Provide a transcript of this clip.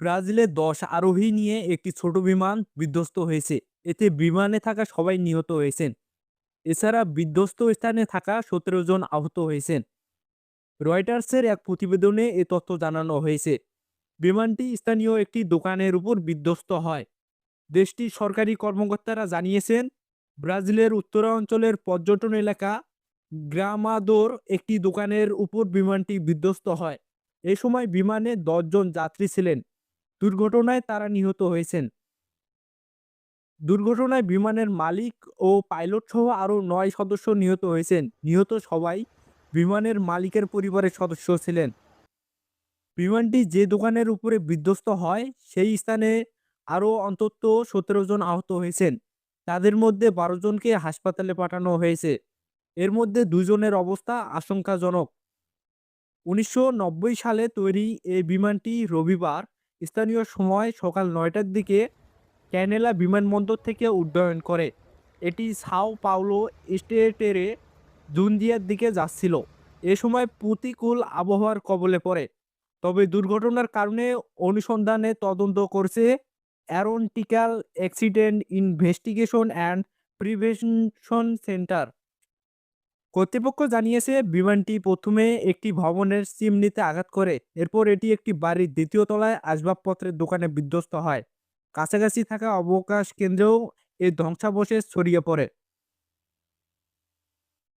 ব্রাজিলে দশ আরোহী নিয়ে একটি ছোট বিমান বিধ্বস্ত হয়েছে। এতে বিমানে থাকা সবাই নিহত হয়েছেন। এছাড়া বিধ্বস্ত স্থানে থাকা সতেরো জন আহত হয়েছেন। রয়টার্সের এক প্রতিবেদনে এ তথ্য জানানো হয়েছে। বিমানটি স্থানীয় একটি দোকানের উপর বিধ্বস্ত হয়। দেশটির সরকারি কর্মকর্তারা জানিয়েছেন, ব্রাজিলের উত্তরাঞ্চলের পর্যটন এলাকা গ্রামাদোর একটি দোকানের উপর বিমানটি বিধ্বস্ত হয়। এ সময় বিমানে দশজন যাত্রী ছিলেন। দুর্ঘটনায় তারা নিহত হয়েছেন। দুর্ঘটনায় বিমানের মালিক ও পাইলট সহ আরও নয় সদস্য নিহত হয়েছেন। নিহত সবাই বিমানের মালিকের পরিবারের সদস্য ছিলেন। বিমানটি যে দোকানের উপরে বিধ্বস্ত হয়, সেই স্থানে আরও অন্তত সতেরো জন আহত হয়েছেন। তাদের মধ্যে বারো জনকে হাসপাতালে পাঠানো হয়েছে। এর মধ্যে দুজনের অবস্থা আশঙ্কাজনক। উনিশশো নব্বই সালে তৈরি এই বিমানটি রবিবার স্থানীয় সময় সকাল নয়টার দিকে ক্যানেলা বিমানবন্দর থেকে উড্ডয়ন করে। এটি সাও পাওলো স্টেটেরে জুন্দিয়ার দিকে যাচ্ছিল। এ সময় প্রতিকূল আবহাওয়ার কবলে পড়ে। তবে দুর্ঘটনার কারণে অনুসন্ধানে তদন্ত করছে aeronautical accident investigation and prevention centre. কর্তৃপক্ষ জানিয়েছে, বিমানটি প্রথমে একটি ভবনের চিমনিতে আঘাত করে, এরপর এটি একটি বাড়ির দ্বিতীয় তলায় আসবাবপত্রের দোকানে বিধ্বস্ত হয়। কাছাকাছি থাকা অবকাশ কেন্দ্রেও এই ধ্বংসাবশেষ ছড়িয়ে পড়ে।